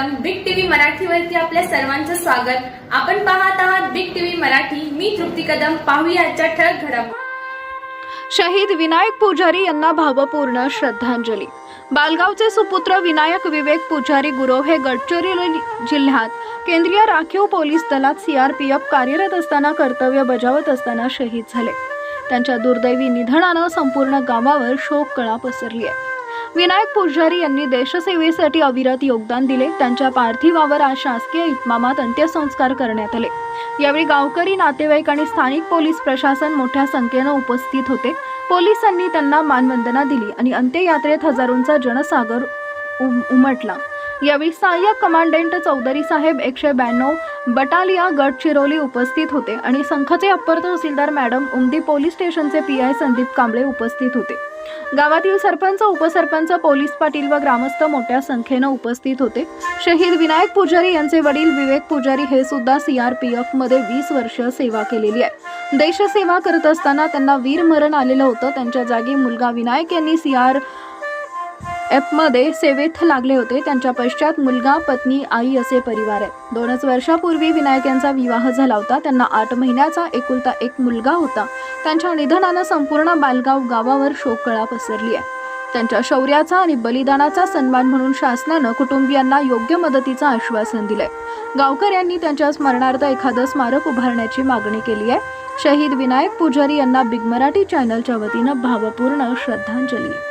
सर्वप्रथम big TV मराठीवरती आपल्या सर्वांचं स्वागत. आपण पाहत आहात बिग टीव्ही मराठी. मी तृप्ती कदम. पाहूया आजच्या ठळक घडामोडी शहीद विनायक पुजारी यांना भावपूर्ण श्रद्धांजली. बालगावचे सुपुत्र विनायक विवेक पुजारी गुरव हे गडचिरोली जिल्ह्यात केंद्रीय राखीव पोलीस दलात सीआरपीएफ कार्यरत असताना कर्तव्य बजावत असताना शहीद झाले. त्यांच्या दुर्दैवी निधनानं संपूर्ण गावावर शोककळा पसरली आहे विनायक पुजारी यांनी देशसेवेसाठी अविरत योगदान दिले. त्यांच्या पार्थिवावर आज शासकीय इतमामात अंत्यसंस्कार करण्यात आले. यावेळी गावकरी नातेवाईक आणि स्थानिक पोलीस प्रशासन मोठ्या संख्येनं उपस्थित होते. पोलिसांनी त्यांना मानवंदना दिली आणि अंत्ययात्रेत हजारोंचा जनसागर उम- उमटला. यावेळी सहाय्यक कमांडेंट चौधरी साहेब एकशे ब्याण्णव बटालिया गडचिरोली उपस्थित होते आणि संघाचे अप्पर तहसीलदार मॅडम उमदी पोलीस स्टेशनचे पी आय संदीप कांबळे उपस्थित होते. गावातील सरपंच उपसरपंच पोलीस पाटील व ग्रामस्थ मोठ्या संख्येनं उपस्थित होते. शहीद विनायक पुजारी यांचे वडील विवेक पुजारी हे सुद्धा सीआरपीएफमध्ये वीस वर्ष सेवा केलेली आहे देशसेवा करत असताना त्यांना वीर मरण आलेलं होतं. त्यांच्या जागी मुलगा विनायक यांनी सीआर ॲपमध्ये सेवेत लागले होते. त्यांच्या पश्चात मुलगा पत्नी आई असे परिवार आहे दोनच वर्षापूर्वी विनायक यांचा विवाह झाला होता. त्यांना आठ महिन्याचा एकुलता एक मुलगा होता. त्यांच्या निधनानं संपूर्ण बालगाव गावावर शोककळा पसरली आहे. त्यांच्या शौर्याचा आणि बलिदानाचा सन्मान म्हणून शासनानं कुटुंबियांना योग्य मदतीचं आश्वासन दिलंय. गावकऱ्यांनी त्यांच्या स्मरणार्थ एखादं स्मारक उभारण्याची मागणी केली आहे. शहीद विनायक पुजारी यांना बिग मराठी चॅनलच्या वतीनं भावपूर्ण श्रद्धांजली.